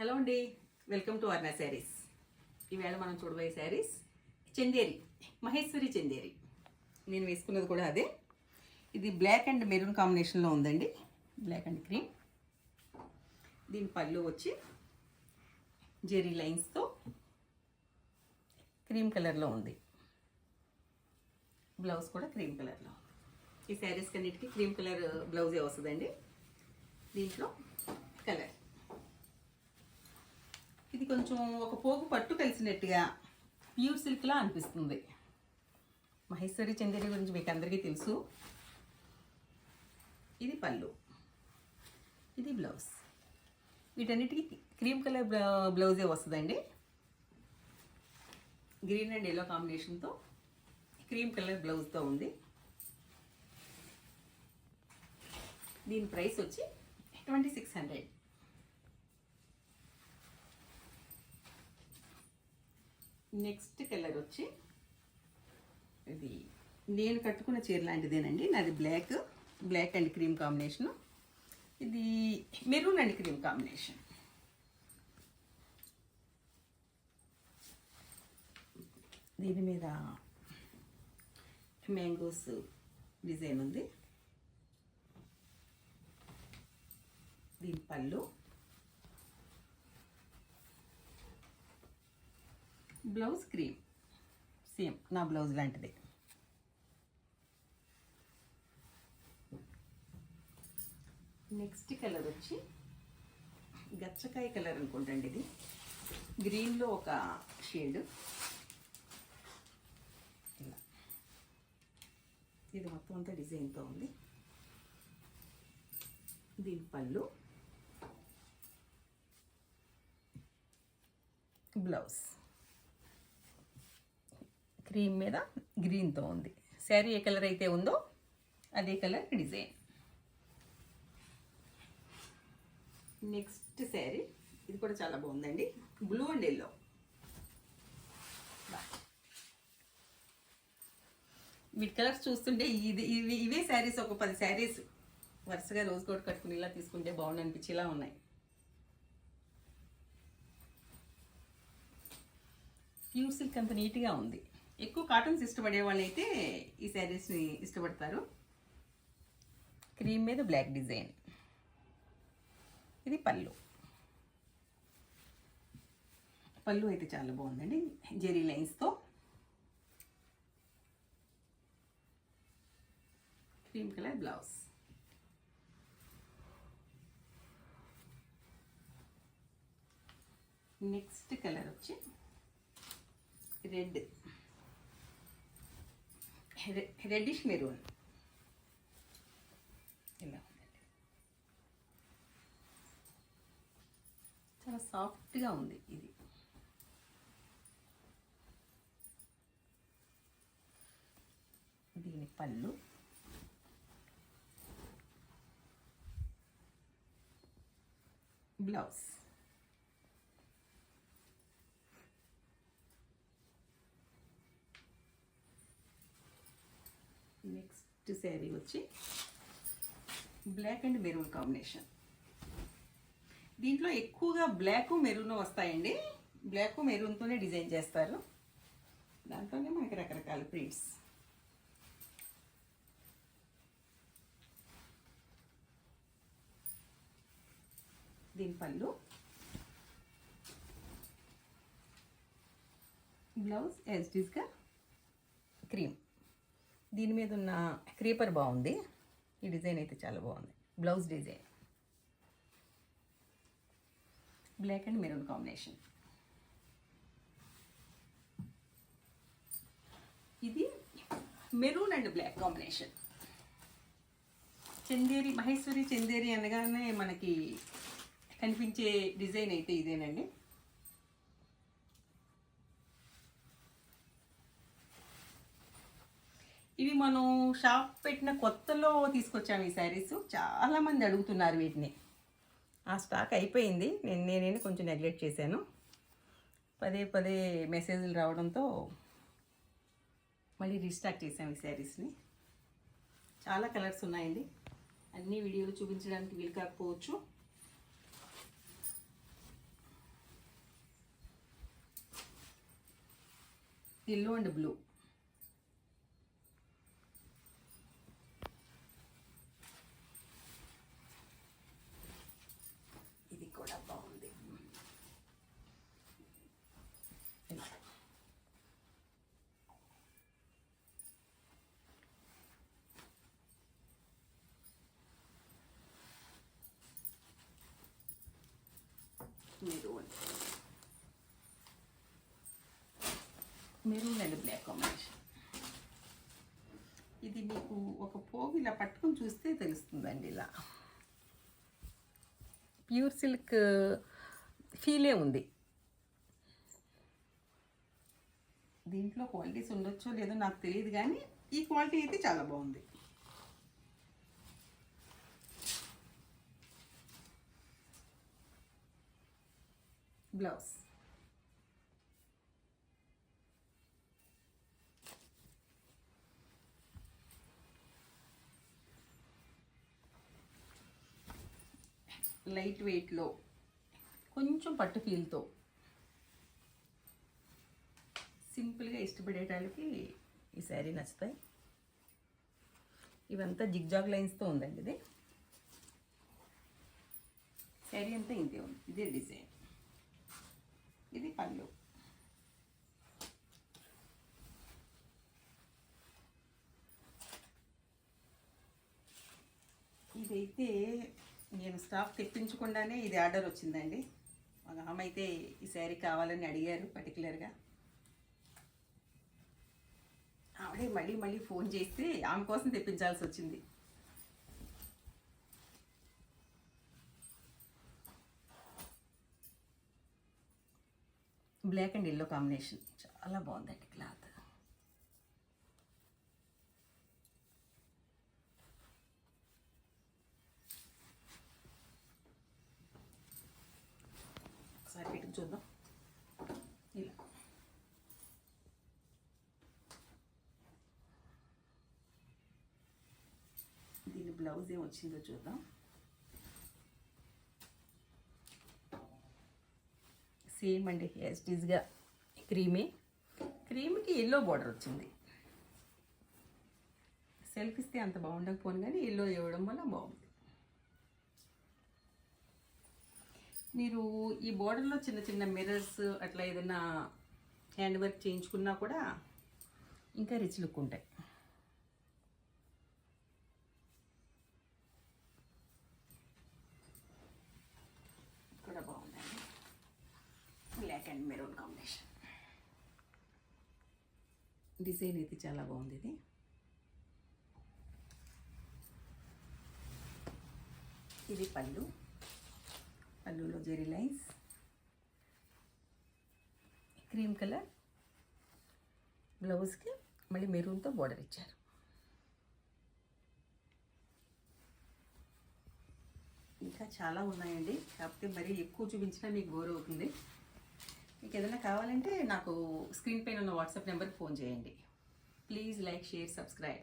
Hello అండి. Welcome to Arna saris. ఈవేళ మనం చూడబోయే శారీస్ చందేరి మహేశ్వరి చందేరి. నేను వేసుకున్నది కూడా అదే. ఇది బ్లాక్ అండ్ మెరూన్ కాంబినేషన్లో ఉందండి. Black and cream. దీని పళ్ళు వచ్చి జెరీ లైన్స్తో క్రీమ్ కలర్లో ఉంది. బ్లౌజ్ కూడా క్రీమ్ కలర్లో ఉంది. ఈ శారీస్ కన్నిటికీ క్రీమ్ కలర్ బ్లౌజే వస్తుందండి. దీంట్లో కలర్. ఇది కొంచెం ఒక పోగు పట్టు కలిసినట్టుగా ప్యూర్ సిల్క్లా అనిపిస్తుంది. మహేశ్వరి చందేరి గురించి మీకు అందరికీ తెలుసు. ఇది పళ్ళు. ఇది బ్లౌజ్. వీటన్నిటికీ క్రీమ్ కలర్ బ్లౌజే వస్తుందండి. గ్రీన్ అండ్ ఎల్లో కాంబినేషన్తో క్రీమ్ కలర్ బ్లౌజ్తో ఉంది. దీని ప్రైస్ వచ్చి twenty six hundred. Next colour వచ్చి ఇది నేను కట్టుకున్న చీర లాంటిదేనండి. నాది black black and cream combination. ఇది మెరూన్ అండ్ క్రీమ్ కాంబినేషన్. దీని మీద మ్యాంగోస్ డిజైన్ ఉంది. దీని పళ్ళు. Blouse cream. సేమ్ నా బ్లౌజ్ లాంటిదే. నెక్స్ట్ కలర్ వచ్చి గచ్చకాయ కలర్ అనుకుంటండి ఇది. గ్రీన్లో ఒక షేడ్. ఇలా. ఇది మొత్తం అంతా డిజైన్తో ఉంది. దీని పళ్ళు. బ్లౌజ్. క్రీమ్ మీద గ్రీన్తో ఉంది. శారీ ఏ కలర్ అయితే ఉందో అదే కలర్ డిజైన్. నెక్స్ట్ శారీ ఇది కూడా చాలా బాగుందండి. Blue and yellow. వీటి కలర్స్ చూస్తుంటే ఇది ఇవి ఇవే శారీస్ ఒక పది శారీస్ వరుసగా రోజు కూడా కట్టుకుని ఇలా తీసుకుంటే బాగుండు అనిపించేలా ఉన్నాయి. ప్యూర్ సిల్క్ అంత నీట్గా ఉంది. ఎక్కువ కాటన్స్ ఇష్టపడే వాళ్ళు అయితే ఈ శారీస్ని ఇష్టపడతారు. క్రీమ్ మీద బ్లాక్ డిజైన్ ఇది పళ్ళు. పళ్ళు అయితే చాలా బాగుందండి. Zari లైన్స్తో cream colour blouse next colour వచ్చి రెడ్ రెడ్డిష్ మెరూన్ ఇలా ఉందండి చాలా సాఫ్ట్గా ఉంది ఇది. దీని పళ్ళు. బ్లౌజ్ నెక్స్ట్ శారీ వచ్చి బ్లాక్ అండ్ మెరూన్ కాంబినేషన్. దీంట్లో ఎక్కువగా బ్లాక్ మెరూన్ వస్తాయండి. బ్లాక్ మెరూన్తోనే డిజైన్ చేస్తారు. దాంట్లోనే మనకి రకరకాల ప్రింట్స్. దీని పళ్ళు. బ్లౌజ్ యాజ్టీస్గా క్రీమ్. దీని మీద ఉన్న క్రీపర్ బాగుంది. ఈ డిజైన్ అయితే చాలా బాగుంది. Blouse design. Black and maroon combination. ఇది maroon and black combination. Chanderi Maheshwari Chanderi అనగానే మనకి కనిపించే డిజైన్ అయితే ఇదేనండి. ఇవి మనం షాప్ పెట్టిన కొత్తలో తీసుకొచ్చాము ఈ శారీస్. చాలామంది అడుగుతున్నారు వీటిని. ఆ స్టాక్ అయిపోయింది. నేను నేనే కొంచెం నెగ్లెక్ట్ చేశాను. పదే పదే మెసేజ్లు రావడంతో మళ్ళీ రీస్టార్ట్ చేసాము ఈ శారీస్ని. చాలా కలర్స్ ఉన్నాయండి. అన్ని వీడియోలు చూపించడానికి వీలు కాకపోవచ్చు. Yellow and blue. Maroon and black combination ఇది మీకు ఒక పోగు ఇలా పట్టుకొని చూస్తే తెలుస్తుందండి ఇలా. ప్యూర్ సిల్క్ ఫీలే ఉంది. దీంట్లో క్వాలిటీస్ ఉండొచ్చో లేదో నాకు తెలియదు కానీ ఈ క్వాలిటీ అయితే చాలా బాగుంది. బ్లౌజ్. లైట్ వెయిట్లో కొంచెం పట్టు ఫీల్తో సింపుల్గా ఇష్టపడే వాళ్ళకి ఈ శారీ నచ్చుతాయి. ఇవంతా జిగ్జాగ్ లైన్స్తో ఉందండి ఇది. శారీ అంతా ఇంతే ఉంది. ఇదే డిజైన్. ఇది పళ్ళు. ఇదైతే నేను స్టాఫ్ తెప్పించకుండానే ఇది ఆర్డర్ వచ్చిందండి. మా ఆమె అయితే ఈ శారీ కావాలని అడిగారు పర్టికులర్గా ఆవిడే మళ్ళీ మళ్ళీ ఫోన్ చేస్తే ఆమె కోసం తెప్పించాల్సి వచ్చింది. బ్లాక్ అండ్ ఎల్లో కాంబినేషన్ చాలా బాగుందండి క్లాత్ ఒకసారి చూద్దాం ఇలా దీని బ్లౌజ్ ఏం వచ్చిందో చూద్దాం సేమ్ అండి. యాస్టీస్గా క్రీమే క్రీమ్కి ఎల్లో బార్డర్ వచ్చింది. సెల్ఫ్ ఇస్తే అంత బాగుండకపోను కానీ ఎల్లో ఇవ్వడం వల్ల బాగుంది. మీరు ఈ బోర్డర్లో చిన్న చిన్న మిర్రర్స్ అట్లా ఏదైనా హ్యాండ్ వర్క్ చేయించుకున్నా కూడా ఇంకా రిచ్ లుక్ ఉంటాయి. కూడా బాగుందండి. Black and maroon combination design అయితే చాలా బాగుంది ఇది. ఇది పళ్ళు. పళ్ళులో జెరీ లైన్స్. Cream colour. బ్లౌజ్కి మళ్ళీ మెరూన్తో బార్డర్ ఇచ్చారు. ఇంకా చాలా ఉన్నాయండి. కాకపోతే మరీ ఎక్కువ చూపించినా మీకు బోర్ అవుతుంది. మీకు ఏదైనా కావాలంటే నాకు స్క్రీన్ పైన ఉన్న వాట్సాప్ నెంబర్కి ఫోన్ చేయండి. Please like share subscribe.